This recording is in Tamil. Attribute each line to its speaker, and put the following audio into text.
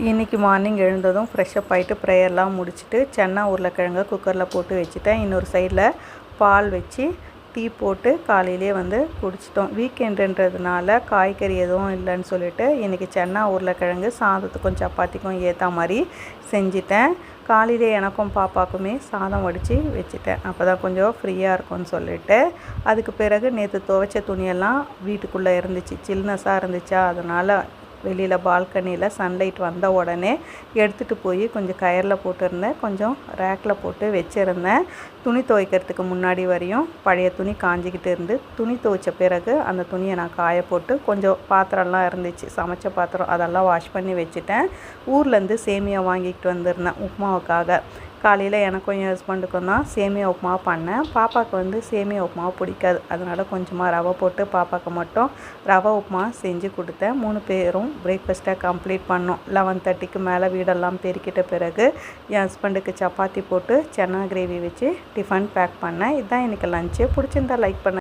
Speaker 1: இன்றைக்கி மார்னிங் எழுந்ததும் ஃப்ரெஷ்ஷப் ஆகிட்டு ப்ரேயர்லாம் முடிச்சுட்டு சென்னா உருளைக்கிழங்க குக்கரில் போட்டு வச்சுட்டேன். இன்னொரு சைடில் பால் வச்சு டீ போட்டு காலையிலே வந்து குடிச்சிட்டோம். வீக்கெண்டுன்றதுனால காய்கறி எதுவும் இல்லைன்னு சொல்லிட்டு இன்றைக்கி சென்னா உருளைக்கிழங்கு சாதத்துக்கும் சப்பாத்திக்கும் ஏற்ற மாதிரி செஞ்சிட்டேன். காலையிலே எனக்கும் பாப்பாக்குமே சாதம் வடித்து வச்சுட்டேன். அப்போ தான் கொஞ்சம் ஃப்ரீயாக இருக்கும்னு சொல்லிட்டு. அதுக்கு பிறகு நேற்று துவைச்ச துணியெல்லாம் வீட்டுக்குள்ளே இருந்துச்சு. சில்னஸாக இருந்துச்சா? அதனால் வெளியில் பால்கனியில் சன்லைட் வந்த உடனே எடுத்துகிட்டு போய் கொஞ்சம் கயரில் போட்டிருந்தேன். கொஞ்சம் ரேக்கில் போட்டு வச்சுருந்தேன். துணி துவைக்கிறதுக்கு முன்னாடி வரையும் பழைய துணி காஞ்சிக்கிட்டு இருந்து துணி துவைச்ச பிறகு அந்த துணியை நான் காய போட்டு கொஞ்சம் பாத்திரம்லாம் இருந்துச்சு. சமைச்ச பாத்திரம் அதெல்லாம் வாஷ் பண்ணி வச்சுட்டேன். ஊர்லேருந்து சேமியா வாங்கிக்கிட்டு வந்திருந்தேன் உப்புமாவுக்காக. காலையில் எனக்கும் என் ஹஸ்பண்டுக்கும் தான் சேமியா உப்புமா பண்ணேன். பாப்பாவுக்கு வந்து சேமியா உப்புமா பிடிக்காது. அதனால் கொஞ்சமாக ரவை போட்டு பாப்பாவுக்கு மட்டும் ரவை உப்புமா செஞ்சு கொடுத்தேன். மூணு பேரும் பிரேக்ஃபாஸ்ட்டை கம்ப்ளீட் பண்ணோம். லெவன் தேர்ட்டிக்கு மேலே வீடெல்லாம் பெருக்கிட்ட பிறகு என் ஹஸ்பண்டுக்கு சப்பாத்தி போட்டு சென்னா கிரேவி வச்சு டிஃபன் பேக் பண்ணேன். இதுதான் எனக்கு லஞ்சு பிடிச்சிருந்தா லைக் பண்ண